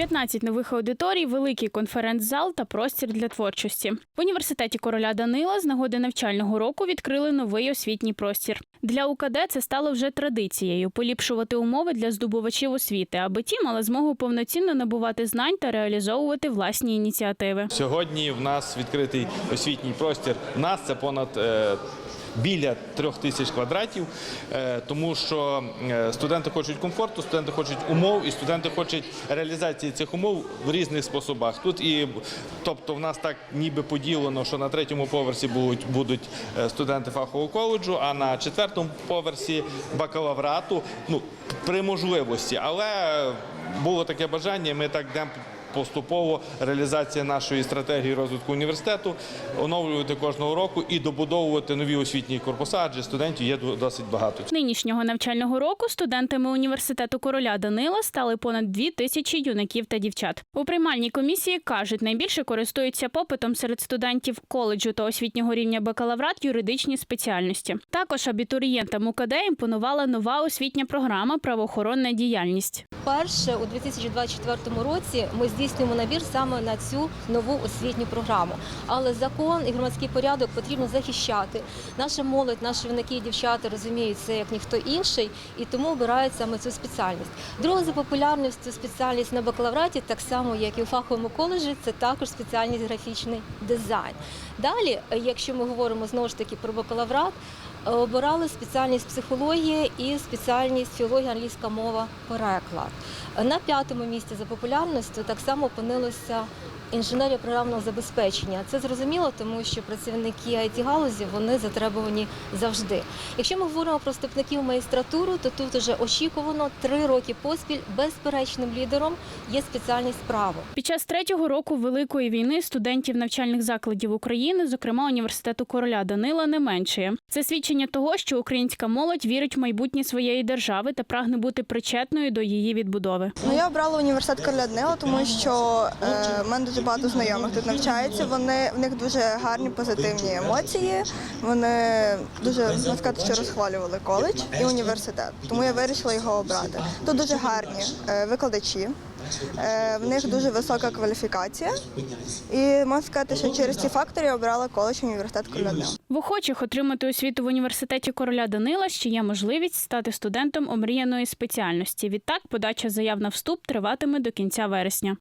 15 нових аудиторій, великий конференц-зал та простір для творчості. В університеті короля Данила з нагоди навчального року відкрили новий освітній простір. Для УКД це стало вже традицією поліпшувати умови для здобувачів освіти, аби ті мали змогу повноцінно набувати знань та реалізовувати власні ініціативи. Сьогодні в нас відкритий освітній простір. Нас це понад е, біля трьох тисяч квадратів, е, тому що е, студенти хочуть комфорту, студенти хочуть умов, і студенти хочуть реалізації цих умов в різних способах. Тут і тобто, в нас так ніби поділено, що на третьому поверсі будуть, будуть е, студенти фахового коледжу, а на четвертому поверсі бакалаврату. Ну при можливості, але було таке бажання. Ми так йдемо поступово реалізація нашої стратегії розвитку університету, оновлювати кожного року і добудовувати нові освітні корпуса, адже студентів є досить багато. Нинішнього навчального року студентами університету короля Данила стали понад дві тисячі юнаків та дівчат. У приймальній комісії кажуть, найбільше користуються попитом серед студентів коледжу та освітнього рівня бакалаврат юридичні спеціальності. Також абітурієнтам УКД імпонувала нова освітня програма Правоохоронна діяльність. Вперше у 2024 році ми здійснюємо набір саме на цю нову освітню програму. Але закон і громадський порядок потрібно захищати. Наша молодь, наші юнаки і дівчата розуміють це як ніхто інший, і тому обирають саме цю спеціальність. Друга за популярністю спеціальність на бакалавраті, так само як і у фаховому коледжі, це також спеціальність графічний дизайн. Далі, якщо ми говоримо знову ж таки про бакалаврат, обирали спеціальність психологія і спеціальність філологія, англійська мова, переклад. На п'ятому місці за популярністю так само опинилося інженерія програмного забезпечення. Це зрозуміло, тому що працівники it галузі вони затребувані завжди. Якщо ми говоримо про вступників магістратуру, то тут вже очікувано три роки поспіль безперечним лідером є спеціальність право. Під час третього року Великої війни студентів навчальних закладів України, зокрема університету короля Данила, не меншає. Це свідчення того, що українська молодь вірить в майбутнє своєї держави та прагне бути причетною до її відбудови. Ну, я обрала університет Короля Данила, тому що е, мене дуже багато знайомих тут навчаються. Вони в них дуже гарні позитивні емоції. Вони дуже можна сказати, що розхвалювали коледж і університет. Тому я вирішила його обрати. Тут дуже гарні е, викладачі. е, В них дуже висока кваліфікація, і можна сказати, що через ці фактори обрала коледж університет Короля. В охочих отримати освіту в університеті короля Данила ще є можливість стати студентом омріяної спеціальності. Відтак подача заяв на вступ триватиме до кінця вересня.